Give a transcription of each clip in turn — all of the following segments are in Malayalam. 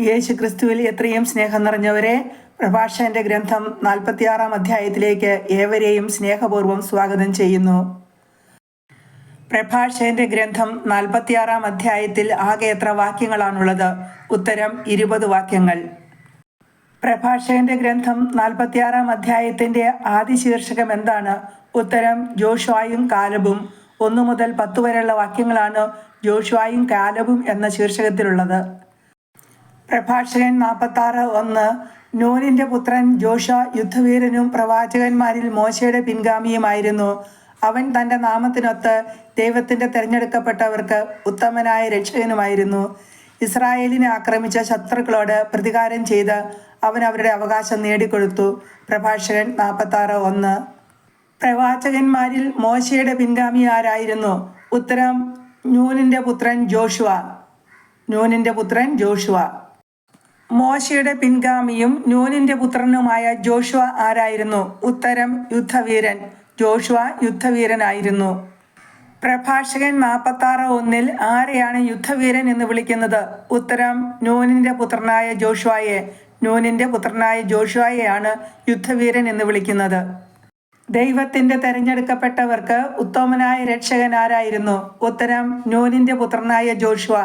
യേശു ക്രിസ്തുവിൽ എത്രയും സ്നേഹം നിറഞ്ഞവരെ പ്രഭാഷകന്റെ ഗ്രന്ഥം നാൽപ്പത്തിയാറാം അധ്യായത്തിലേക്ക് ഏവരെയും സ്നേഹപൂർവം സ്വാഗതം ചെയ്യുന്നു. പ്രഭാഷകന്റെ ഗ്രന്ഥം നാൽപ്പത്തിയാറാം അധ്യായത്തിൽ ആകെ എത്ര വാക്യങ്ങളാണുള്ളത്? ഉത്തരം ഇരുപത് വാക്യങ്ങൾ. പ്രഭാഷകന്റെ ഗ്രന്ഥം നാൽപ്പത്തിയാറാം അധ്യായത്തിന്റെ ആദ്യ ശീർഷകം എന്താണ്? ഉത്തരം ജോഷുവായും കാലബും. ഒന്നു മുതൽ പത്ത് വരെയുള്ള വാക്യങ്ങളാണ് ജോഷുവായും കാലബും എന്ന ശീർഷകത്തിലുള്ളത്. പ്രഭാഷകൻ നാൽപ്പത്തി ആറ് ഒന്ന്. നൂനിന്റെ പുത്രൻ ജോഷ യുദ്ധവീരനും പ്രവാചകന്മാരിൽ മോശയുടെ പിൻഗാമിയുമായിരുന്നു. അവൻ തന്റെ നാമത്തിനൊത്ത് ദൈവത്തിന്റെ തിരഞ്ഞെടുക്കപ്പെട്ടവർക്ക് ഉത്തമനായ രക്ഷകനുമായിരുന്നു. ഇസ്രായേലിനെ ആക്രമിച്ച ശത്രുക്കളോട് പ്രതികാരം ചെയ്ത് അവൻ അവരുടെ അവകാശം നേടിക്കൊടുത്തു. പ്രഭാഷകൻ നാൽപ്പത്തി ആറ് ഒന്ന്. പ്രവാചകന്മാരിൽ മോശയുടെ പിൻഗാമി ആരായിരുന്നു? ഉത്തരം ന്യൂനിന്റെ പുത്രൻ ജോഷുവ. ന്യൂനിന്റെ പുത്രൻ ജോഷുവ. മോശയുടെ പിൻഗാമിയും നൂനിന്റെ പുത്രനുമായ ജോഷുവ ആരായിരുന്നു? ഉത്തരം യുദ്ധവീരൻ. ജോഷുവ യുദ്ധവീരനായിരുന്നു. പ്രഭാഷകൻ നാൽപ്പത്തി ആറ് ഒന്നിൽ ആരെയാണ് യുദ്ധവീരൻ എന്ന് വിളിക്കുന്നത്? ഉത്തരം നൂനിന്റെ പുത്രനായ ജോഷുവയെ. നൂനിന്റെ പുത്രനായ ജോഷുവയെയാണ് യുദ്ധവീരൻ എന്ന് വിളിക്കുന്നത്. ദൈവത്തിന്റെ തെരഞ്ഞെടുക്കപ്പെട്ടവർക്ക് ഉത്തമനായ രക്ഷകൻ ആരായിരുന്നു? ഉത്തരം നൂനിന്റെ പുത്രനായ ജോഷുവ.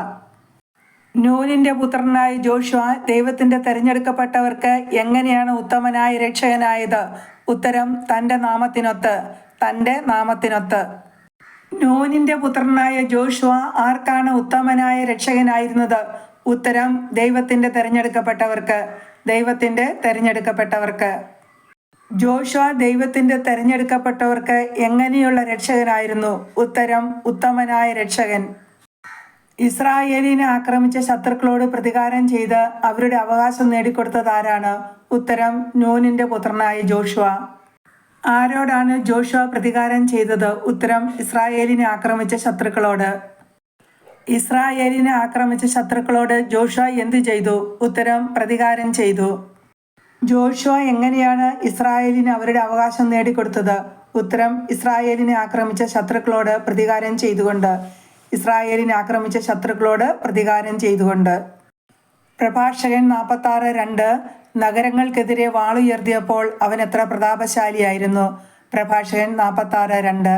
നൂനിന്റെ പുത്രനായ ജോഷുവ ദൈവത്തിന്റെ തെരഞ്ഞെടുക്കപ്പെട്ടവർക്ക് എങ്ങനെയാണ് ഉത്തമനായ രക്ഷകനായത്? ഉത്തരം തന്റെ നാമത്തിനൊത്ത് തന്റെ നാമത്തിനൊത്ത്. നൂനിന്റെ പുത്രനായ ജോഷുവ ആർക്കാണ് ഉത്തമനായ രക്ഷകനായിരുന്നത്? ഉത്തരം ദൈവത്തിന്റെ തെരഞ്ഞെടുക്കപ്പെട്ടവർക്ക് ദൈവത്തിന്റെ തെരഞ്ഞെടുക്കപ്പെട്ടവർക്ക്. ജോഷുവ ദൈവത്തിന്റെ തെരഞ്ഞെടുക്കപ്പെട്ടവർക്ക് എങ്ങനെയുള്ള രക്ഷകനായിരുന്നു? ഉത്തരം ഉത്തമനായ രക്ഷകൻ. ഇസ്രായേലിനെ ആക്രമിച്ച ശത്രുക്കളോട് പ്രതികാരം ചെയ്ത് അവരുടെ അവകാശം നേടിക്കൊടുത്തത് ആരാണ്? ഉത്തരം നൂനിന്റെ പുത്രനായ ജോഷുവ. ആരോടാണ് ജോഷുവ പ്രതികാരം ചെയ്തത്? ഉത്തരം ഇസ്രായേലിനെ ആക്രമിച്ച ശത്രുക്കളോട്. ഇസ്രായേലിനെ ആക്രമിച്ച ശത്രുക്കളോട് ജോഷുവ എന്തു ചെയ്തു? ഉത്തരം പ്രതികാരം ചെയ്തു. ജോഷുവ എങ്ങനെയാണ് ഇസ്രായേലിന് അവരുടെ അവകാശം നേടിക്കൊടുത്തത്? ഉത്തരം ഇസ്രായേലിനെ ആക്രമിച്ച ശത്രുക്കളോട് പ്രതികാരം ചെയ്തുകൊണ്ട്. ഇസ്രായേലിനെ ആക്രമിച്ച ശത്രുക്കളോട് പ്രതികാരം ചെയ്തുകൊണ്ട്. പ്രഭാഷകൻ നാൽപ്പത്തി ആറ് രണ്ട് നഗരങ്ങൾക്കെതിരെ വാളുയർത്തിയപ്പോൾ അവൻ എത്ര പ്രതാപശാലിയായിരുന്നു. പ്രഭാഷകൻ നാൽപ്പത്തി ആറ് രണ്ട്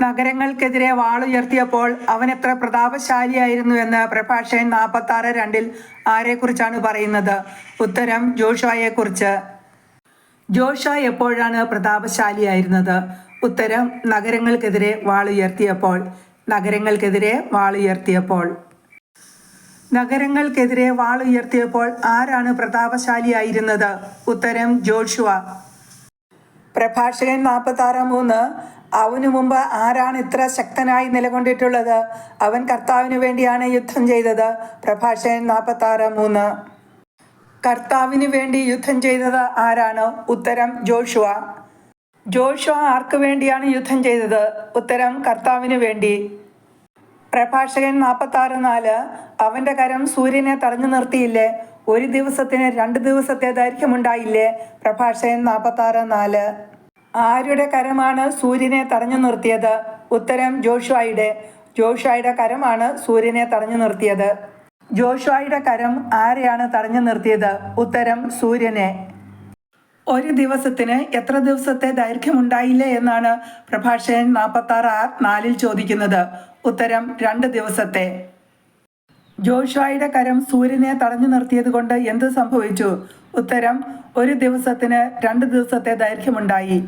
നഗരങ്ങൾക്കെതിരെ വാളുയർത്തിയപ്പോൾ അവൻ എത്ര പ്രതാപശാലിയായിരുന്നു എന്ന് പ്രഭാഷകൻ നാൽപ്പത്തി ആറ് രണ്ടിൽ ആരെക്കുറിച്ചാണ് പറയുന്നത്? ഉത്തരം ജോഷുവയെക്കുറിച്ച്. ജോഷ എപ്പോഴാണ് പ്രതാപശാലിയായിരുന്നത്? ഉത്തരം നഗരങ്ങൾക്കെതിരെ വാളുയർത്തിയപ്പോൾ. നഗരങ്ങൾക്കെതിരെ വാളുയർത്തിയപ്പോൾ നഗരങ്ങൾക്കെതിരെ വാളുയർത്തിയപ്പോൾ ആരാണ് പ്രതാപശാലിയായിരുന്നത്? ഉത്തരം ജോഷുവ. പ്രഭാഷകൻ നാൽപ്പത്തി ആറ് മൂന്ന്. അവനു മുമ്പ് ആരാണ് ഇത്ര ശക്തനായി നിലകൊണ്ടിട്ടുള്ളത്? അവൻ കർത്താവിന് വേണ്ടിയാണ് യുദ്ധം ചെയ്തത്. പ്രഭാഷകൻ നാൽപ്പത്തി ആറ് മൂന്ന്. കർത്താവിന് വേണ്ടി യുദ്ധം ചെയ്തത് ആരാണ്? ഉത്തരം ജോഷുവ. ജോഷുവ ആർക്ക് വേണ്ടിയാണ് യുദ്ധം ചെയ്തത്? ഉത്തരം കർത്താവിന് വേണ്ടി. പ്രഭാഷകൻ നാൽപ്പത്തി ആറ് നാല് അവന്റെ കരം സൂര്യനെ തടഞ്ഞു നിർത്തിയില്ലേ? ഒരു ദിവസത്തിന് രണ്ട് ദിവസത്തെ ദൈർഘ്യമുണ്ടായില്ലേ? പ്രഭാഷകൻ നാൽപ്പത്തി ആറ് നാല് ആരുടെ കരമാണ് സൂര്യനെ തടഞ്ഞു നിർത്തിയത്? ഉത്തരം ജോഷുവായുടെ. ജോഷുവായുടെ കരമാണ് സൂര്യനെ തടഞ്ഞു നിർത്തിയത്. ജോഷുവായുടെ കരം ആരെയാണ് തടഞ്ഞു നിർത്തിയത്? ഉത്തരം സൂര്യനെ. ഒരു ദിവസത്തിന് എത്ര ദിവസത്തെ ദൈർഘ്യമുണ്ടായില്ലേ എന്നാണ് പ്രഭാഷകൻ നാൽപ്പത്തി ആറ് നാലിൽ ചോദിക്കുന്നത്. ഉത്തരം രണ്ട് ദിവസത്തെ. ജോഷായുടെ കരം സൂര്യനെ തടഞ്ഞു നിർത്തിയത് കൊണ്ട് എന്ത് സംഭവിച്ചു? ഉത്തരം ഒരു ദിവസത്തിന് രണ്ട് ദിവസത്തെ ദൈർഘ്യമുണ്ടായി.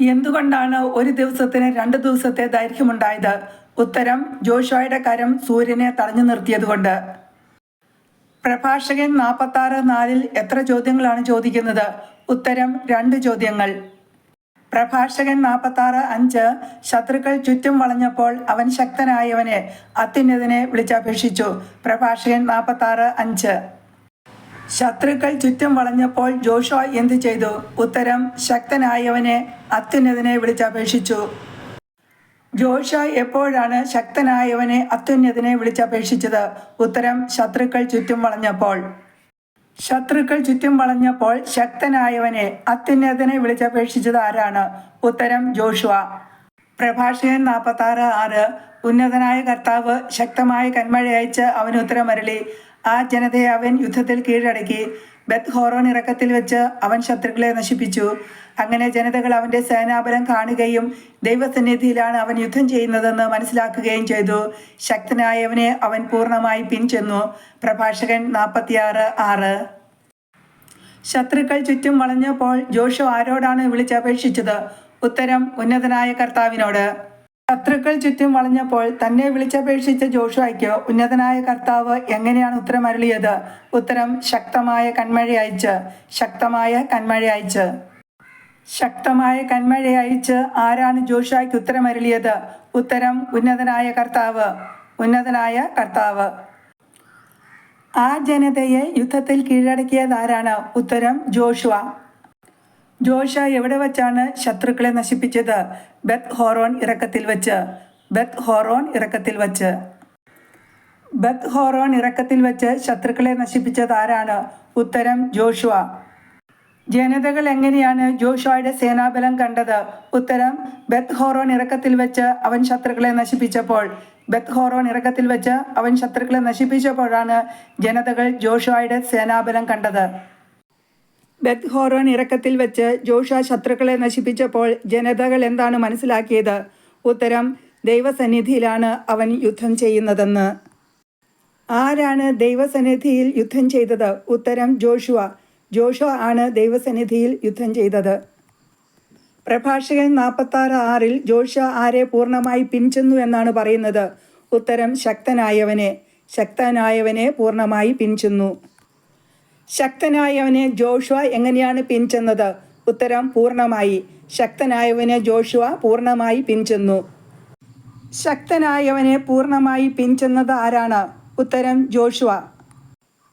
എന്തുകൊണ്ടാണ് ഒരു ദിവസത്തിന് രണ്ട് ദിവസത്തെ ദൈർഘ്യമുണ്ടായത്? ഉത്തരം ജോഷായുടെ കരം സൂര്യനെ തടഞ്ഞു നിർത്തിയത് കൊണ്ട്. പ്രഭാഷകൻ നാൽപ്പത്തി ആറ് നാലിൽ എത്ര ചോദ്യങ്ങളാണ് ചോദിക്കുന്നത്? ഉത്തരം രണ്ട് ചോദ്യങ്ങൾ. പ്രഭാഷകൻ നാൽപ്പത്തി ആറ് അഞ്ച് ശത്രുക്കൾ ചുറ്റും വളഞ്ഞപ്പോൾ അവൻ ശക്തനായവനെ അത്യുന്നതിനെ വിളിച്ചപേക്ഷിച്ചു. പ്രഭാഷകൻ നാൽപ്പത്തി ആറ് അഞ്ച്. ശത്രുക്കൾ ചുറ്റും വളഞ്ഞപ്പോൾ ജോഷോ എന്തു ചെയ്തു? ഉത്തരം ശക്തനായവനെ അത്യുന്നതിനെ വിളിച്ചപേക്ഷിച്ചു. ജോഷ എപ്പോഴാണ് ശക്തനായവനെ അത്യുന്നതിനെ വിളിച്ചപേക്ഷിച്ചത്? ഉത്തരം ശത്രുക്കൾ ചുറ്റും വളഞ്ഞപ്പോൾ. ശത്രുക്കൾ ചുറ്റും വളഞ്ഞപ്പോൾ ശക്തനായവനെ അത്യുന്നതിനെ വിളിച്ചപേക്ഷിച്ചത് ആരാണ്? ഉത്തരം ജോഷുവ. പ്രഭാഷകൻ നാൽപ്പത്തി ആറ്. ആറ് ഉന്നതനായ കർത്താവ് ശക്തമായ കന്മഴ അയച്ച് അവന് ഉത്തരമരളി. ആ ജനതയെ അവൻ യുദ്ധത്തിൽ കീഴടക്കി. ബത്ത് ഹോറോൺ ഇറക്കത്തിൽ വെച്ച് അവൻ ശത്രുക്കളെ നശിപ്പിച്ചു. അങ്ങനെ ജനതകൾ അവന്റെ സേനാബലം കാണുകയും ദൈവസന്നിധിയിലാണ് അവൻ യുദ്ധം ചെയ്യുന്നതെന്ന് മനസ്സിലാക്കുകയും ചെയ്തു. ശക്തനായവനെ അവൻ പൂർണമായി പിൻചെന്നു. പ്രഭാഷകൻ നാൽപ്പത്തിയാറ് ആറ്. ശത്രുക്കൾ ചുറ്റും വളഞ്ഞപ്പോൾ ജോഷു ആരോടാണ് വിളിച്ചപേക്ഷിച്ചത്? ഉത്തരം ഉന്നതനായ കർത്താവിനോട്. ശത്രുക്കൾ ചുറ്റും വളഞ്ഞപ്പോൾ തന്നെ വിളിച്ചപേക്ഷിച്ച ജോഷുവയ്ക്ക് ഉന്നതനായ കർത്താവ് എങ്ങനെയാണ് ഉത്തരം അരുളിയത് ഉത്തരം ശക്തമായ കന്മഴ അയച്ച് ശക്തമായ കന്മഴ അയച്ച്. ശക്തമായ കന്മഴ അയച്ച് ആരാണ് ജോഷുവായ്ക്ക് ഉത്തരം അരുളിയത് ഉത്തരം ഉന്നതനായ കർത്താവ്. ഉന്നതനായ കർത്താവ്. ആ ജനതയെ യുദ്ധത്തിൽ കീഴടക്കിയതാരാണ് ഉത്തരം ജോഷുവ. ജോഷ എവിടെ വച്ചാണ് ശത്രുക്കളെ നശിപ്പിച്ചത്? ബെത്ത് ഹോറോൺ ഇറക്കത്തിൽ വെച്ച്. ബെത്ത് ഹോറോൺ ഇറക്കത്തിൽ വച്ച്. ബെത്ത് ഹോറോൺ ഇറക്കത്തിൽ വെച്ച് ശത്രുക്കളെ നശിപ്പിച്ചത് ആരാണ്? ഉത്തരം ജോഷുവ. ജനതകൾ എങ്ങനെയാണ് ജോഷുവയുടെ സേനാബലം കണ്ടത്? ഉത്തരം ബെത്ത് ഹോറോൺ ഇറക്കത്തിൽ വെച്ച് അവൻ ശത്രുക്കളെ നശിപ്പിച്ചപ്പോൾ. ബെത്ത് ഹോറോൺ ഇറക്കത്തിൽ വെച്ച് അവൻ ശത്രുക്കളെ നശിപ്പിച്ചപ്പോഴാണ് ജനതകൾ ജോഷുവയുടെ സേനാബലം കണ്ടത്. ബത്ത് ഹോറോൺ ഇറക്കത്തിൽ വെച്ച് ജോഷ ശത്രുക്കളെ നശിപ്പിച്ചപ്പോൾ ജനതകൾ എന്താണ് മനസ്സിലാക്കിയത്? ഉത്തരം ദൈവസന്നിധിയിലാണ് അവൻ യുദ്ധം ചെയ്യുന്നതെന്ന്. ആരാണ് ദൈവസന്നിധിയിൽ യുദ്ധം ചെയ്തത്? ഉത്തരം ജോഷുവ. ജോഷ ആണ് ദൈവസന്നിധിയിൽ യുദ്ധം ചെയ്തത്. പ്രഭാഷകൻ നാൽപ്പത്താറ് ആറിൽ ജോഷ ആരെ പൂർണമായി പിൻചെന്നു എന്നാണ് പറയുന്നത്. ഉത്തരം ശക്തനായവനെ. ശക്തനായവനെ പൂർണമായി പിൻചെന്നു. ശക്തനായവനെ ജോഷുവ എങ്ങനെയാണ് പിൻചെന്നത് ഉത്തരം പൂർണമായി. ശക്തനായവനെ ജോഷുവ പൂർണമായി പിൻചെന്നു ശക്തനായവനെ പൂർണമായി പിൻചെന്നത് ആരാണ്? ഉത്തരം ജോഷുവ.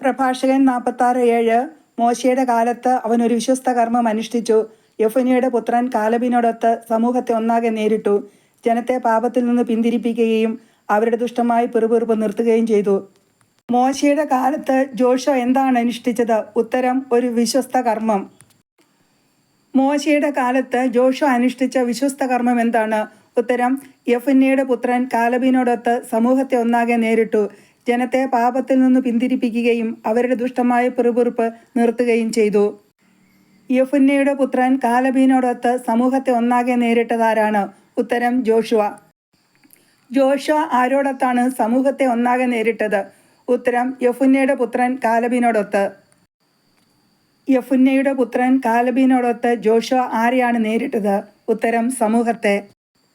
പ്രഭാഷകൻ നാൽപ്പത്താറ് ഏഴ്. മോശയുടെ കാലത്ത് അവൻ ഒരു വിശ്വസ്ത കർമ്മം അനുഷ്ഠിച്ചു. യഫുനിയുടെ പുത്രൻ കാലബിനോടൊത്ത് സമൂഹത്തെ ഒന്നാകെ നേരിട്ടു. ജനത്തെ പാപത്തിൽ നിന്ന് പിന്തിരിപ്പിക്കുകയും അവരുടെ ദുഷ്ടമായി പിറുപിറുപ്പ് നിർത്തുകയും ചെയ്തു. മോശയുടെ കാലത്ത് ജോഷ എന്താണ് അനുഷ്ഠിച്ചത്? ഉത്തരം ഒരു വിശ്വസ്ത കർമ്മം. മോശയുടെ കാലത്ത് ജോഷ അനുഷ്ഠിച്ച വിശ്വസ്ത കർമ്മം എന്താണ്? ഉത്തരം യഫുന്നയുടെ പുത്രൻ കാലബിനോടൊത്ത് സമൂഹത്തെ ഒന്നാകെ നേരിട്ടു. ജനത്തെ പാപത്തിൽ നിന്ന് പിന്തിരിപ്പിക്കുകയും അവരുടെ ദുഷ്ടമായ പിറുപിറുപ്പ് നിർത്തുകയും ചെയ്തു. യഫുന്നയുടെ പുത്രൻ കാലബീനോടൊത്ത് സമൂഹത്തെ ഒന്നാകെ നേരിട്ടതാരാണ്? ഉത്തരം ജോഷുവ. ജോഷുവ ആരോടൊത്താണ് സമൂഹത്തെ ഒന്നാകെ നേരിട്ടത്? ഉത്തരം യഫുന്നയുടെ പുത്രൻ കാലബിനോടൊത്ത്. യഫുന്നയുടെ പുത്രൻ കാലബിനോടൊത്ത് ജോഷ ആരെയാണ് നേരിട്ടത്? ഉത്തരം സമൂഹത്തെ.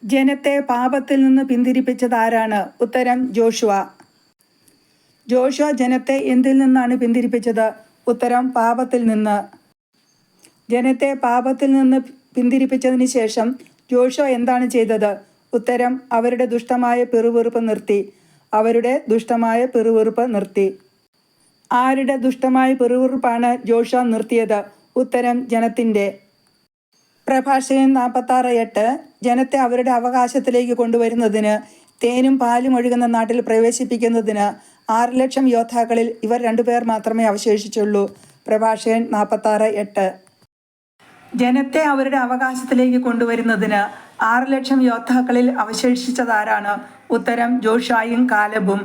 ജനത്തെ പാപത്തിൽ നിന്ന് പിന്തിരിപ്പിച്ചത് ആരാണ്? ഉത്തരം ജോഷുവ. ജോഷുവ ജനത്തെ എന്തിൽ നിന്നാണ് പിന്തിരിപ്പിച്ചത്? ഉത്തരം പാപത്തിൽ നിന്ന്. ജനത്തെ പാപത്തിൽ നിന്ന് പിന്തിരിപ്പിച്ചതിന് ശേഷം ജോഷുവ എന്താണ് ചെയ്തത്? ഉത്തരം അവരുടെ ദുഷ്ടമായ പിറുപിറുപ്പ് നിർത്തി. അവരുടെ ദുഷ്ടമായ പിറുവിറുപ്പ് നിർത്തി. ആരുടെ ദുഷ്ടമായ പിറുവിറുപ്പാണ് ജോഷ നിർത്തിയത്? ഉത്തരം ജനത്തിന്റെ. പ്രഭാഷകൻ നാൽപ്പത്താറ് എട്ട് ജനത്തെ അവരുടെ അവകാശത്തിലേക്ക് കൊണ്ടുവരുന്നതിന് തേനും പാലും ഒഴുകുന്ന നാട്ടിൽ പ്രവേശിപ്പിക്കുന്നതിന് ആറ് ലക്ഷം യോദ്ധാക്കളിൽ ഇവർ രണ്ടുപേർ മാത്രമേ അവശേഷിച്ചുള്ളൂ. പ്രഭാഷകൻ നാൽപ്പത്താറ് എട്ട്. ജനത്തെ അവരുടെ അവകാശത്തിലേക്ക് കൊണ്ടുവരുന്നതിന് ആറ് ലക്ഷം യോദ്ധാക്കളിൽ അവശേഷിച്ചതാരാണ് ഉത്തരം ജോഷായും കാലബും.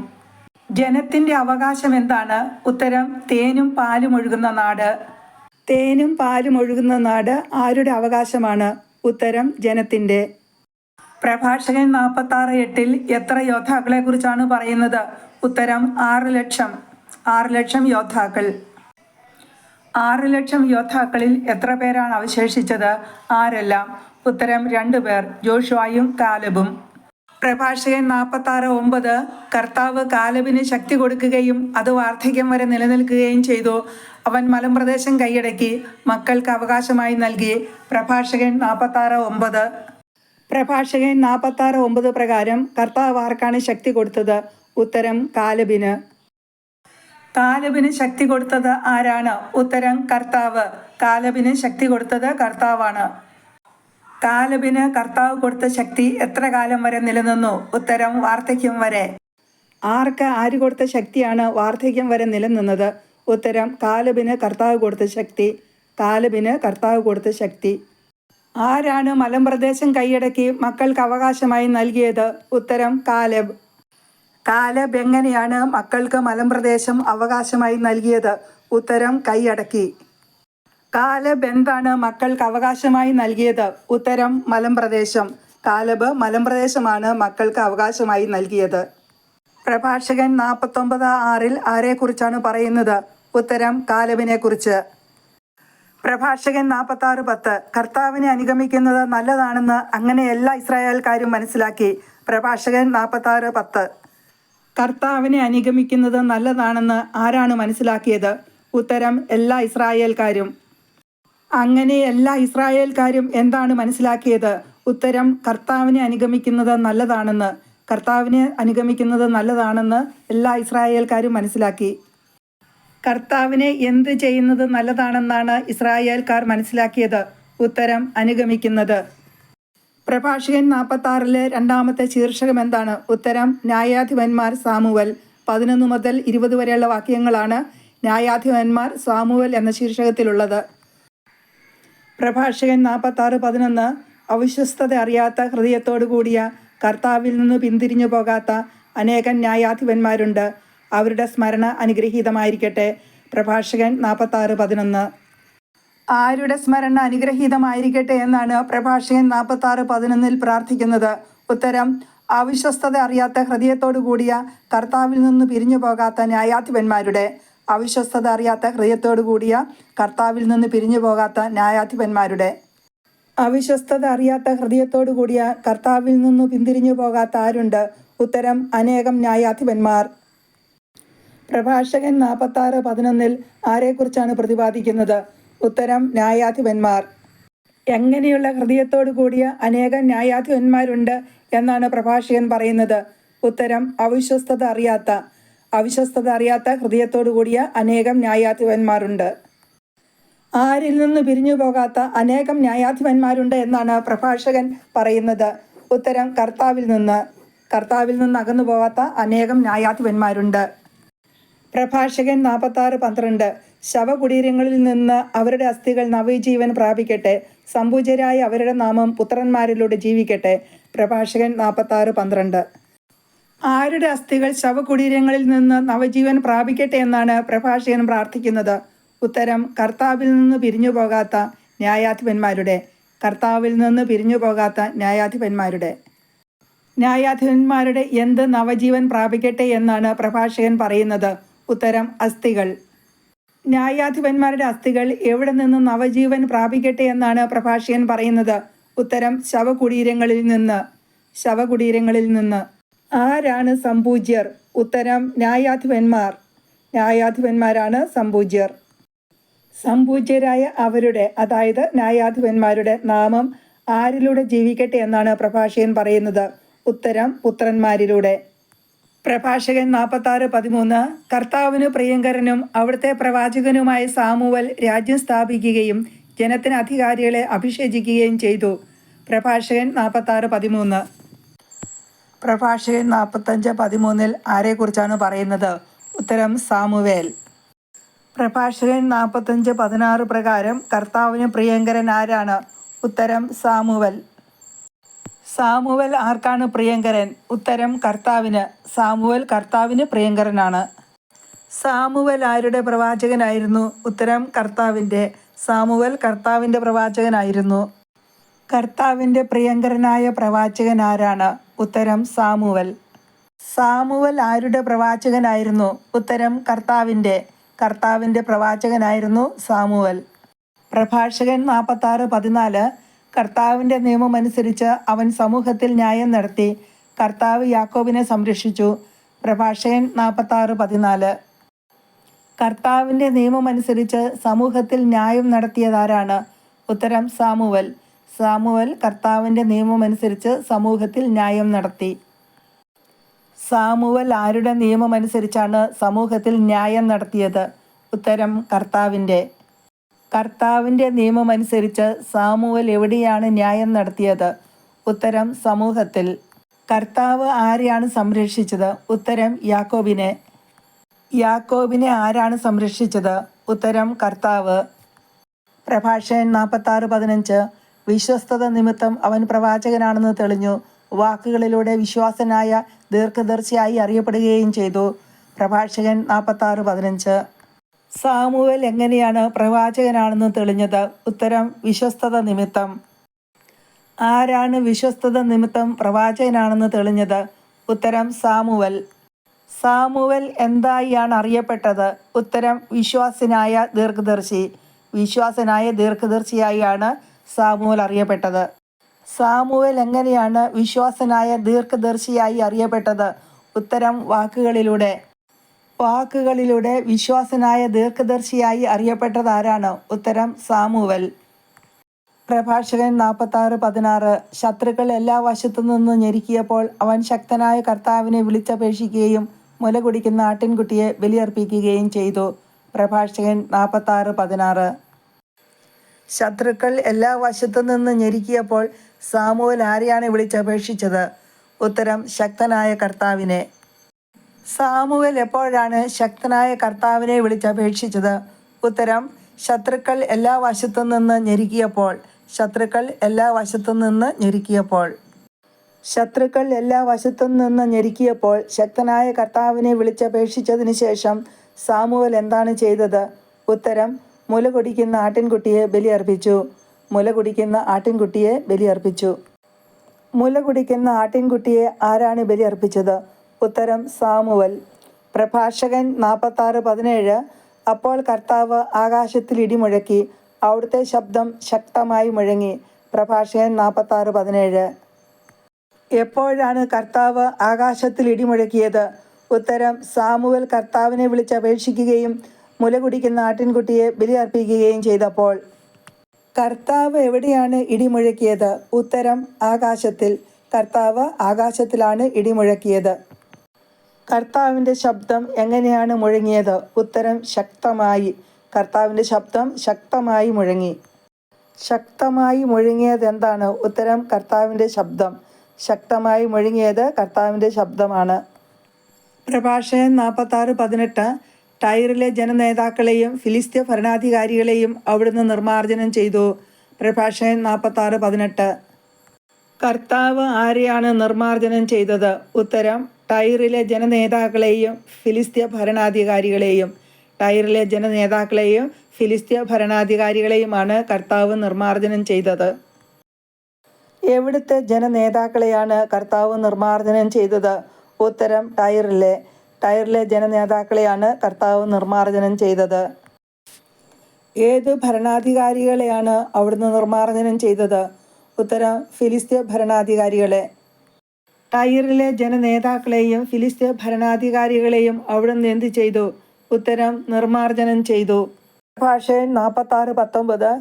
ജനത്തിന്റെ അവകാശം എന്താണ് ഉത്തരം തേനും പാലും ഒഴുകുന്ന നാട്. തേനും പാലും ഒഴുകുന്ന നാട് ആരുടെ അവകാശമാണ്? ഉത്തരം ജനത്തിന്റെ പ്രഭാഷകൻ നാൽപ്പത്തി ആറ് എട്ടിൽ എത്ര യോദ്ധാക്കളെ കുറിച്ചാണ് പറയുന്നത്? ഉത്തരം ആറ് ലക്ഷം. ആറ് ലക്ഷം യോദ്ധാക്കൾ. ആറ് ലക്ഷം യോദ്ധാക്കളിൽ എത്ര പേരാണ് അവശേഷിച്ചത്? ആരെല്ലാം? ഉത്തരം രണ്ടുപേർ ജോഷുവായും കാലബും. പ്രഭാഷകൻ നാൽപ്പത്തി ആറ് ഒമ്പത് കർത്താവ് കാലബിന് ശക്തി കൊടുക്കുകയും അത് വാർദ്ധക്യം വരെ നിലനിൽക്കുകയും ചെയ്തു. അവൻ മലമ്പ്രദേശം കൈയടക്കി മക്കൾക്ക് അവകാശമായി നൽകി. പ്രഭാഷകൻ നാൽപ്പത്തി ആറ് ഒമ്പത്. പ്രഭാഷകൻ നാൽപ്പത്തി ആറ് ഒമ്പത് പ്രകാരം കർത്താവ് ആർക്കാണ് ശക്തി കൊടുത്തത്? ഉത്തരം കാലബിന്. കാലബിന് ശക്തി കൊടുത്തത് ആരാണ്? ഉത്തരം കർത്താവ്. കാലബിന് ശക്തി കൊടുത്തത് കർത്താവാണ്. കാലബിന് കർത്താവ് കൊടുത്ത ശക്തി എത്ര കാലം വരെ നിലനിന്നു? ഉത്തരം വാർദ്ധക്യം വരെ. ആർക്ക് ആര് കൊടുത്ത ശക്തിയാണ് വാർദ്ധക്യം വരെ നിലനിന്നത്? ഉത്തരം കാലബിന് കർത്താവ് കൊടുത്ത ശക്തി. കാലബിന് കർത്താവ് കൊടുത്ത ശക്തി. ആരാണ് മലമ്പ്രദേശം കൈയടക്കി മക്കൾക്ക് അവകാശമായി നൽകിയത്? ഉത്തരം കാലബ്. കാലബ് എങ്ങനെയാണ് മക്കൾക്ക് മലമ്പ്രദേശം അവകാശമായി നൽകിയത്? ഉത്തരം കൈയടക്കി. കാലബ് എന്താണ് മക്കൾക്ക് അവകാശമായി നൽകിയത്? ഉത്തരം മലമ്പ്രദേശം. കാലബ് മലമ്പ്രദേശമാണ് മക്കൾക്ക് അവകാശമായി നൽകിയത്. പ്രഭാഷകൻ നാൽപ്പത്തൊമ്പത് ആറിൽ ആരെക്കുറിച്ചാണ് പറയുന്നത്? ഉത്തരം കാലബിനെ കുറിച്ച് പ്രഭാഷകൻ നാൽപ്പത്തി ആറ് പത്ത്. കർത്താവിനെ അനുഗമിക്കുന്നത് നല്ലതാണെന്ന് അങ്ങനെ എല്ലാ ഇസ്രായേൽക്കാരും മനസ്സിലാക്കി. പ്രഭാഷകൻ നാൽപ്പത്തി ആറ് പത്ത്. കർത്താവിനെ അനുഗമിക്കുന്നത് നല്ലതാണെന്ന് ആരാണ് മനസ്സിലാക്കിയത്? ഉത്തരം എല്ലാ ഇസ്രായേൽക്കാരും. അങ്ങനെ എല്ലാ ഇസ്രായേൽക്കാരും എന്താണ് മനസ്സിലാക്കിയത്? ഉത്തരം കർത്താവിനെ അനുഗമിക്കുന്നത് നല്ലതാണെന്ന്. കർത്താവിനെ അനുഗമിക്കുന്നത് നല്ലതാണെന്ന് എല്ലാ ഇസ്രായേൽക്കാരും മനസ്സിലാക്കി. കർത്താവിനെ എന്ത് ചെയ്യുന്നത് നല്ലതാണെന്നാണ് ഇസ്രായേൽക്കാർ മനസ്സിലാക്കിയത്. ഉത്തരം അനുഗമിക്കുന്നത്. പ്രഭാഷകൻ നാൽപ്പത്തി ആറിലെ രണ്ടാമത്തെ ശീർഷകം എന്താണ്? ഉത്തരം ന്യായാധിപന്മാർ സാമുവൽ. പതിനൊന്ന് മുതൽ ഇരുപത് വരെയുള്ള വാക്യങ്ങളാണ് ന്യായാധിപന്മാർ സാമുവൽ എന്ന ശീർഷകത്തിലുള്ളത്. പ്രഭാഷകൻ നാൽപ്പത്തി ആറ് പതിനൊന്ന് അവിശ്വസ്തത അറിയാത്ത ഹൃദയത്തോടു കൂടിയ കർത്താവിൽ നിന്ന് പിന്തിരിഞ്ഞു പോകാത്ത അനേകം ന്യായാധിപന്മാരുണ്ട്. അവരുടെ സ്മരണ അനുഗ്രഹീതമായിരിക്കട്ടെ. പ്രഭാഷകൻ നാൽപ്പത്തി ആറ് പതിനൊന്ന്. ആരുടെ സ്മരണ അനുഗ്രഹീതമായിരിക്കട്ടെ എന്നാണ് പ്രഭാഷകൻ നാൽപ്പത്തി ആറ് പതിനൊന്നിൽ പ്രാർത്ഥിക്കുന്നത്. ഉത്തരം അവിശ്വസ്തത അറിയാത്ത ഹൃദയത്തോടു കൂടിയ കർത്താവിൽ നിന്ന് പിരിഞ്ഞു പോകാത്ത ന്യായാധിപന്മാരുടെ അവിശ്വസ്തത അറിയാത്ത ഹൃദയത്തോടു കൂടിയ കർത്താവിൽ നിന്ന് പിരിഞ്ഞു പോകാത്ത ന്യായാധിപന്മാരുടെ അവിശ്വസ്തത അറിയാത്ത ഹൃദയത്തോടു കൂടിയ കർത്താവിൽ നിന്ന് പിന്തിരിഞ്ഞു പോകാത്ത ആരുണ്ട്? ഉത്തരം അനേകം ന്യായാധിപന്മാർ. പ്രഭാഷകൻ നാൽപ്പത്തി ആറ് പതിനൊന്നിൽ ആരെക്കുറിച്ചാണ് പ്രതിപാദിക്കുന്നത്? ഉത്തരം ന്യായാധിപന്മാർ. എങ്ങനെയുള്ള ഹൃദയത്തോടു കൂടിയ അനേകം ന്യായാധിപന്മാരുണ്ട് എന്നാണ് പ്രഭാഷകൻ പറയുന്നത്. ഉത്തരം അവിശ്വസ്തത അറിയാത്ത അവിശ്വസ്തത അറിയാത്ത ഹൃദയത്തോടു കൂടിയ അനേകം ന്യായാധിപന്മാരുണ്ട്. ആരിൽ നിന്ന് പിരിഞ്ഞു പോകാത്ത അനേകം ന്യായാധിപന്മാരുണ്ട് എന്നാണ് പ്രഭാഷകൻ പറയുന്നത്. ഉത്തരം കർത്താവിൽ നിന്ന്. കർത്താവിൽ നിന്ന് അകന്നു പോകാത്ത അനേകം ന്യായാധിപന്മാരുണ്ട്. പ്രഭാഷകൻ നാൽപ്പത്താറ് പന്ത്രണ്ട്. ശവകുടീരങ്ങളിൽ നിന്ന് അവരുടെ അസ്ഥികൾ നവജീവൻ പ്രാപിക്കട്ടെ. സമ്പൂജരായ അവരുടെ നാമം പുത്രന്മാരിലൂടെ ജീവിക്കട്ടെ. പ്രഭാഷകൻ നാൽപ്പത്താറ് പന്ത്രണ്ട്. ആരുടെ അസ്ഥികൾ ശവകുടീരങ്ങളിൽ നിന്ന് നവജീവൻ പ്രാപിക്കട്ടെ എന്നാണ് പ്രഭാഷകൻ പ്രാർത്ഥിക്കുന്നത്. ഉത്തരം കർത്താവിൽ നിന്ന് പിരിഞ്ഞു പോകാത്ത ന്യായാധിപന്മാരുടെ. കർത്താവിൽ നിന്ന് പിരിഞ്ഞു പോകാത്ത ന്യായാധിപന്മാരുടെ. ന്യായാധിപന്മാരുടെ എന്ത് നവജീവൻ പ്രാപിക്കട്ടെ എന്നാണ് പ്രഭാഷകൻ പറയുന്നത്. ഉത്തരം അസ്ഥികൾ. ന്യായാധിപന്മാരുടെ അസ്ഥികൾ എവിടെ നിന്ന് നവജീവൻ പ്രാപിക്കട്ടെ എന്നാണ് പ്രഭാഷകൻ പറയുന്നത്. ഉത്തരം ശവകുടീരങ്ങളിൽ നിന്ന്. ശവകുടീരങ്ങളിൽ നിന്ന്. ആരാണ് സമ്പൂജ്യർ ഉത്തരം ന്യായാധിപന്മാർ. ന്യായാധിപന്മാരാണ് സമ്പൂജ്യർ സമ്പൂജ്യരായ അവരുടെ അതായത് ന്യായാധിപന്മാരുടെ നാമം ആരിലൂടെ ജീവിക്കട്ടെ എന്നാണ് പ്രഭാഷകൻ പറയുന്നത്. ഉത്തരം പുത്രന്മാരിലൂടെ. പ്രഭാഷകൻ നാൽപ്പത്താറ് പതിമൂന്ന് കർത്താവിന് പ്രിയങ്കരനും അവിടുത്തെ പ്രവാചകനുമായ സാമുവൽ രാജ്യം സ്ഥാപിക്കുകയും ജനത്തിന് അധികാരികളെ അഭിഷേചിക്കുകയും ചെയ്തു. പ്രഭാഷകൻ നാൽപ്പത്താറ് പതിമൂന്ന് പ്രഭാഷകൻ നാൽപ്പത്തഞ്ച് പതിമൂന്നിൽ ആരെക്കുറിച്ചാണ് പറയുന്നത്? ഉത്തരം സാമുവേൽ. പ്രഭാഷകൻ നാൽപ്പത്തഞ്ച് പതിനാറ് പ്രകാരം കർത്താവിന് പ്രിയങ്കരൻ ആരാണ്? ഉത്തരം സാമുവൽ. സാമുവൽ ആർക്കാണ് പ്രിയങ്കരൻ? ഉത്തരം കർത്താവിന്. സാമുവൽ കർത്താവിന് പ്രിയങ്കരനാണ്. സാമുവൽ ആരുടെ പ്രവാചകനായിരുന്നു? ഉത്തരം കർത്താവിന്റെ. സാമുവൽ കർത്താവിന്റെ പ്രവാചകനായിരുന്നു. കർത്താവിന്റെ പ്രിയങ്കരനായ പ്രവാചകൻ ആരാണ്? ഉത്തരം സാമുവൽ. സാമുവൽ ആരുടെ പ്രവാചകനായിരുന്നു? ഉത്തരം കർത്താവിന്റെ. കർത്താവിന്റെ പ്രവാചകനായിരുന്നു സാമുവൽ. പ്രഭാഷകൻ നാൽപ്പത്താറ് പതിനാല്. കർത്താവിന്റെ നിയമമനുസരിച്ച് അവൻ സമൂഹത്തിൽ ന്യായം നടത്തി. കർത്താവ് യാക്കോബിനെ സംരക്ഷിച്ചു. പ്രഭാഷകൻ നാൽപ്പത്താറ് പതിനാല്. കർത്താവിന്റെ നിയമമനുസരിച്ച് സമൂഹത്തിൽ ന്യായം നടത്തിയതാരാണ്? ഉത്തരം സാമുവൽ. സാമുവൽ കർത്താവിന്റെ നിയമമനുസരിച്ച് സമൂഹത്തിൽ ന്യായം നടത്തി. സാമുവൽ ആരുടെ നിയമമനുസരിച്ചാണ് സമൂഹത്തിൽ ന്യായം നടത്തിയത്? ഉത്തരം കർത്താവിന്റെ കർത്താവിന്റെ നിയമമനുസരിച്ച് സാമുവൽ എവിടെയാണ് ന്യായം നടത്തിയത്? ഉത്തരം സമൂഹത്തിൽ. കർത്താവ് ആരെയാണ് സംരക്ഷിച്ചത്? ഉത്തരം യാക്കോബിനെ. യാക്കോബിനെ ആരാണ് സംരക്ഷിച്ചത്? ഉത്തരം കർത്താവ്. പ്രഭാഷൻ നാൽപ്പത്താറ് പതിനഞ്ച്. വിശ്വസ്തത നിമിത്തം അവൻ പ്രവാചകനാണെന്ന് തെളിഞ്ഞു. വാക്കുകളിലൂടെ വിശ്വാസനായ ദീർഘദർശിയായി അറിയപ്പെടുകയും ചെയ്തു. പ്രഭാഷകൻ നാൽപ്പത്താറ് പതിനഞ്ച്. സാമുവൽ എങ്ങനെയാണ് പ്രവാചകനാണെന്ന് തെളിഞ്ഞത്? ഉത്തരം വിശ്വസ്തത നിമിത്തം. ആരാണ് വിശ്വസ്തത നിമിത്തം പ്രവാചകനാണെന്ന് തെളിഞ്ഞത്? ഉത്തരം സാമുവൽ. സാമുവൽ എന്തായിയാണ് അറിയപ്പെട്ടത്? ഉത്തരം വിശ്വാസനായ ദീർഘദർശി. വിശ്വാസനായ ദീർഘദർശിയായാണ് സാമുവൽ അറിയപ്പെട്ടത്. സാമുവൽ എങ്ങനെയാണ് വിശ്വാസനായ ദീർഘദർശിയായി അറിയപ്പെട്ടത്? ഉത്തരം വാക്കുകളിലൂടെ. വാക്കുകളിലൂടെ വിശ്വാസനായ ദീർഘദർശിയായി അറിയപ്പെട്ടത് ആരാണ് ഉത്തരം സാമുവൽ. പ്രഭാഷകൻ നാൽപ്പത്താറ് പതിനാറ്. ശത്രുക്കൾ എല്ലാ വശത്തു നിന്ന് ഞെരുക്കിയപ്പോൾ അവൻ ശക്തനായ കർത്താവിനെ വിളിച്ചപേക്ഷിക്കുകയും മുല കുടിക്കുന്ന ആട്ടിൻകുട്ടിയെ ബലിയർപ്പിക്കുകയും ചെയ്തു. പ്രഭാഷകൻ നാൽപ്പത്താറ് പതിനാറ്. ശത്രുക്കൾ എല്ലാ വശത്തു നിന്ന് ഞെരുക്കിയപ്പോൾ സാമുവൽ ആരെയാണ് വിളിച്ചപേക്ഷിച്ചത് ഉത്തരം ശക്തനായ കർത്താവിനെ. സാമുവൽ എപ്പോഴാണ് ശക്തനായ കർത്താവിനെ വിളിച്ചപേക്ഷിച്ചത് ഉത്തരം ശത്രുക്കൾ എല്ലാ വശത്തു നിന്ന് ഞെരുക്കിയപ്പോൾ. ശത്രുക്കൾ എല്ലാ വശത്തു നിന്ന് ഞെരുക്കിയപ്പോൾ. ശത്രുക്കൾ എല്ലാ വശത്തു നിന്ന് ഞെരുക്കിയപ്പോൾ ശക്തനായ കർത്താവിനെ വിളിച്ചപേക്ഷിച്ചതിന് ശേഷം സാമുവൽ എന്താണ് ചെയ്തത്? ഉത്തരം മുല കുടിക്കുന്ന ആട്ടിൻകുട്ടിയെ ബലിയർപ്പിച്ചു. മുല കുടിക്കുന്ന ആട്ടിൻകുട്ടിയെ ബലിയർപ്പിച്ചു. മുല കുടിക്കുന്ന ആട്ടിൻകുട്ടിയെ ആരാണ് ബലിയർപ്പിച്ചത്? ഉത്തരം സാമുവൽ. പ്രഭാഷകൻ നാൽപ്പത്താറ് പതിനേഴ്. അപ്പോൾ കർത്താവ് ആകാശത്തിൽ ഇടിമുഴക്കി അവിടുത്തെ ശബ്ദം ശക്തമായി മുഴങ്ങി. പ്രഭാഷകൻ നാൽപ്പത്താറ് പതിനേഴ്. എപ്പോഴാണ് കർത്താവ് ആകാശത്തിൽ ഇടിമുഴക്കിയത്? ഉത്തരം സാമുവൽ കർത്താവിനെ വിളിച്ചപേക്ഷിക്കുകയും മുല കുടിക്കുന്ന ആട്ടിൻകുട്ടിയെ ബലിയർപ്പിക്കുകയും ചെയ്തപ്പോൾ കർത്താവ് എവിടെയാണ് ഇടിമുഴക്കിയത്? ഉത്തരം ആകാശത്തിൽ. കർത്താവ് ആകാശത്തിലാണ് ഇടിമുഴക്കിയത്. കർത്താവിന്റെ ശബ്ദം എങ്ങനെയാണ് മുഴങ്ങിയത്? ഉത്തരം ശക്തമായി. കർത്താവിന്റെ ശബ്ദം ശക്തമായി മുഴങ്ങി. ശക്തമായി മുഴങ്ങിയത് എന്താണ്? ഉത്തരം കർത്താവിന്റെ ശബ്ദം. ശക്തമായി മുഴങ്ങിയത് കർത്താവിന്റെ ശബ്ദമാണ്. പ്രഭാഷകൻ നാൽപ്പത്താറ് പതിനെട്ട് ടൈറിലെ ജനനേതാക്കളെയും ഫിലിസ്തീയ ഭരണാധികാരികളെയും അവിടുന്ന് നിർമ്മാർജനം ചെയ്തു. പ്രഭാഷകൻ നാൽപ്പത്താറ് പതിനെട്ട്. കർത്താവ് ആരെയാണ് നിർമ്മാർജനം ചെയ്തത്? ഉത്തരം ടൈറിലെ ജനനേതാക്കളെയും ഫിലിസ്തീയ ഭരണാധികാരികളെയും. ടൈറിലെ ജനനേതാക്കളെയും ഫിലിസ്തീയ ഭരണാധികാരികളെയുമാണ് കർത്താവ് നിർമ്മാർജനം ചെയ്തത്. എവിടുത്തെ ജനനേതാക്കളെയാണ് കർത്താവ് നിർമ്മാർജനം ചെയ്തത്? ഉത്തരം ടൈറിലെ ടൈറിലെ ജനനേതാക്കളെയാണ് കർത്താവ് നിർമ്മാർജനം ചെയ്തത്. ഏത് ഭരണാധികാരികളെയാണ് അവിടുന്ന് നിർമ്മാർജനം ചെയ്തത്? ഉത്തരം ഫിലിസ്തീയ ഭരണാധികാരികളെ. ടൈറിലെ ജനനേതാക്കളെയും ഫിലിസ്തീയ ഭരണാധികാരികളെയും അവിടുന്ന് എന്ത് ചെയ്തു? ഉത്തരം നിർമ്മാർജനം ചെയ്തു. ഭാഷയൻ നാൽപ്പത്താറ് പത്തൊമ്പത്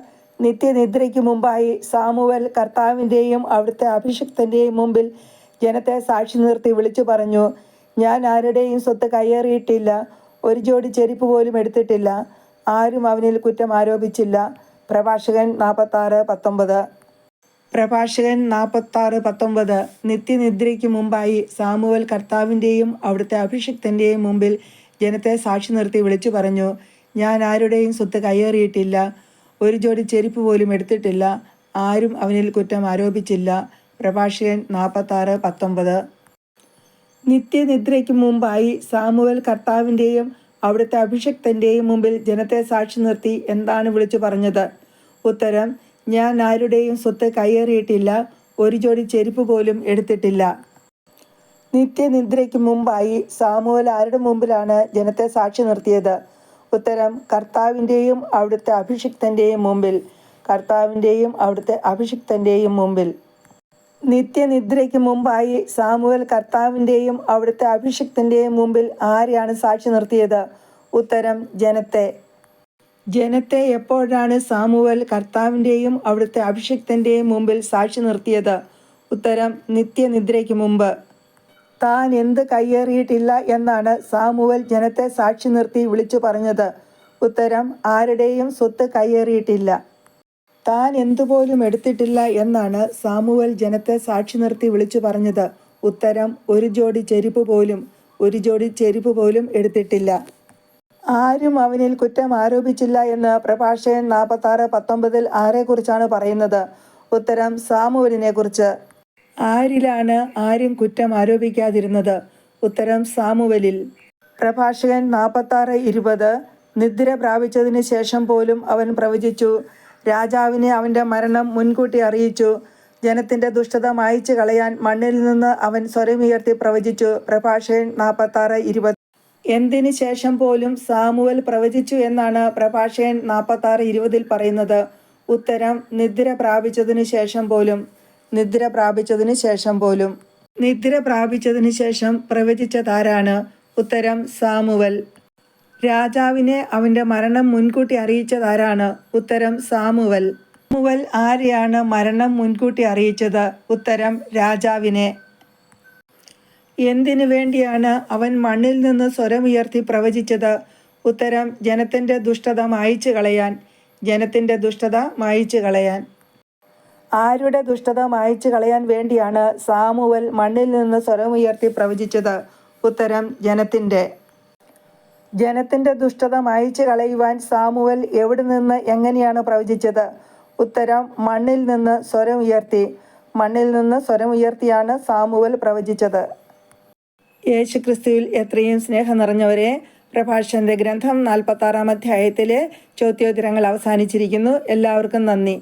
നിത്യനിദ്രയ്ക്ക് മുമ്പായി സാമുവൽ കർത്താവിന്റെയും അവിടുത്തെ അഭിഷിക്തന്റെയും മുമ്പിൽ ജനത്തെ സാക്ഷി നിർത്തി വിളിച്ചു പറഞ്ഞു. ഞാൻ ആരുടെയും സ്വത്ത് കയ്യേറിയിട്ടില്ല. ഒരു ജോഡി ചെരുപ്പ് പോലും എടുത്തിട്ടില്ല. ആരും അവനിൽ കുറ്റം ആരോപിച്ചില്ല. പ്രഭാഷകൻ നാൽപ്പത്താറ് പത്തൊമ്പത്. പ്രഭാഷകൻ നാൽപ്പത്താറ് പത്തൊമ്പത്. നിത്യനിദ്രയ്ക്ക് മുമ്പായി സാമുവൽ കർത്താവിന്റെയും അവിടുത്തെ അഭിഷിക്തന്റെയും മുമ്പിൽ ജനത്തെ സാക്ഷി നിർത്തി വിളിച്ചു പറഞ്ഞു ഞാൻ ആരുടെയും സ്വത്ത് കയ്യേറിയിട്ടില്ല. ഒരു ജോഡി ചെരുപ്പ് പോലും എടുത്തിട്ടില്ല. ആരും അവനിൽ കുറ്റം ആരോപിച്ചില്ല. പ്രഭാഷകൻ നാൽപ്പത്താറ് പത്തൊമ്പത്. നിത്യനിദ്രയ്ക്ക് മുമ്പായി സാമുവൽ കർത്താവിന്റെയും അവിടുത്തെ അഭിഷക്തന്റെയും മുമ്പിൽ ജനത്തെ സാക്ഷി നിർത്തി എന്താണ് വിളിച്ചു പറഞ്ഞത്? ഉത്തരം ഞാൻ ആരുടെയും സ്വത്ത് കയ്യേറിയിട്ടില്ല ഒരു ജോഡി ചെരുപ്പ് പോലും എടുത്തിട്ടില്ല. നിത്യനിദ്രയ്ക്ക് മുമ്പായി സാമുവൽ ആരുടെ മുമ്പിലാണ് ജനത്തെ സാക്ഷി നിർത്തിയത്? ഉത്തരം കർത്താവിന്റെയും അവിടുത്തെ അഭിഷിക്തന്റെയും മുമ്പിൽ. കർത്താവിന്റെയും അവിടുത്തെ അഭിഷിക്തന്റെയും മുമ്പിൽ. നിത്യനിദ്രയ്ക്ക് മുമ്പായി സാമുവൽ കർത്താവിന്റെയും അവിടുത്തെ അഭിഷിക്തന്റെയും മുമ്പിൽ ആരെയാണ് സാക്ഷി നിർത്തിയത്? ഉത്തരം ജനത്തെ. ജനത്തെ എപ്പോഴാണ് സാമുവൽ കർത്താവിന്റെയും അവിടുത്തെ അഭിഷിക്തന്റെയും മുമ്പിൽ സാക്ഷി നിർത്തിയത്? ഉത്തരം നിത്യനിദ്രയ്ക്ക് മുമ്പ്. താൻ എന്ത് കയ്യേറിയിട്ടില്ല എന്നാണ് സാമുവൽ ജനത്തെ സാക്ഷി നിർത്തി വിളിച്ചു പറഞ്ഞത്. ഉത്തരം ആരുടെയും സ്വത്ത് കയ്യേറിയിട്ടില്ല. താൻ എന്തുപോലും എടുത്തിട്ടില്ല എന്നാണ് സാമുവൽ ജനത്തെ സാക്ഷി നിർത്തി വിളിച്ചു പറഞ്ഞത്. ഉത്തരം ഒരു ജോഡി ചെരുപ്പ് പോലും ഒരു ജോഡി ചെരുപ്പ് പോലും എടുത്തിട്ടില്ല. ആരും അവനിൽ കുറ്റം ആരോപിച്ചില്ല എന്ന് പ്രഭാഷകൻ നാൽപ്പത്താറ് പത്തൊമ്പതിൽ ആരെക്കുറിച്ചാണ് പറയുന്നത്? ഉത്തരം സാമുവലിനെ കുറിച്ച് ആരിലാണ് ആരും കുറ്റം ആരോപിക്കാതിരുന്നത്? ഉത്തരം സാമുവലിൽ. പ്രഭാഷകൻ നാൽപ്പത്താറ് ഇരുപത്. നിദ്ര പ്രാപിച്ചതിന് ശേഷം പോലും അവൻ പ്രവചിച്ചു രാജാവിനെ അവന്റെ മരണം മുൻകൂട്ടി അറിയിച്ചു. ജനത്തിന്റെ ദുഷ്ടത മായ്ച്ചു കളയാൻ മണ്ണിൽ നിന്ന് അവൻ സ്വരമുയർത്തി പ്രവചിച്ചു. പ്രഭാഷകൻ നാൽപ്പത്താറ് ഇരുപത്. എന്തിനു ശേഷം പോലും സാമുവൽ പ്രവചിച്ചു എന്നാണ് പ്രഭാഷകൻ നാൽപ്പത്താറ് ഇരുപതിൽ പറയുന്നത്. ഉത്തരം നിദ്ര പ്രാപിച്ചതിനു ശേഷം പോലും. നിദ്ര പ്രാപിച്ചതിനു ശേഷം പോലും. നിദ്ര പ്രാപിച്ചതിനു ശേഷം പ്രവചിച്ചതാരാണ്? ഉത്തരം സാമുവൽ. രാജാവിനെ അവന്റെ മരണം മുൻകൂട്ടി അറിയിച്ചതാരാണ്? ഉത്തരം സാമുവൽ. സാമുവൽ ആരെയാണ് മരണം മുൻകൂട്ടി അറിയിച്ചത്? ഉത്തരം രാജാവിനെ. എന്തിനു വേണ്ടിയാണ് അവൻ മണ്ണിൽ നിന്ന് സ്വരമുയർത്തി പ്രവചിച്ചത്? ഉത്തരം ജനത്തിന്റെ ദുഷ്ടത മായിച്ചു കളയാൻ. ജനത്തിന്റെ ദുഷ്ടത മായിച്ചു കളയാൻ. ആരുടെ ദുഷ്ടത മായിച്ചു കളയാൻ വേണ്ടിയാണ് സാമുവൽ മണ്ണിൽ നിന്ന് സ്വരമുയർത്തി പ്രവചിച്ചത്? ഉത്തരം ജനത്തിന്റെ ജനത്തിന്റെ ദുഷ്ടത മായിച്ചു കളയുവാൻ സാമുവൽ എവിടെ നിന്ന് എങ്ങനെയാണ് പ്രവചിച്ചത്? ഉത്തരം മണ്ണിൽ നിന്ന് സ്വരം ഉയർത്തി. മണ്ണിൽ നിന്ന് സ്വരം ഉയർത്തിയാണ് സാമുവൽ പ്രവചിച്ചത്. യേശുക്രിസ്തുവിൽ എത്രയും സ്നേഹം നിറഞ്ഞവരെ പ്രഭാഷന്റെ ഗ്രന്ഥം നാൽപ്പത്താറാം അധ്യായത്തിലെ ചോദ്യോത്തരങ്ങൾ അവസാനിച്ചിരിക്കുന്നു. എല്ലാവർക്കും നന്ദി.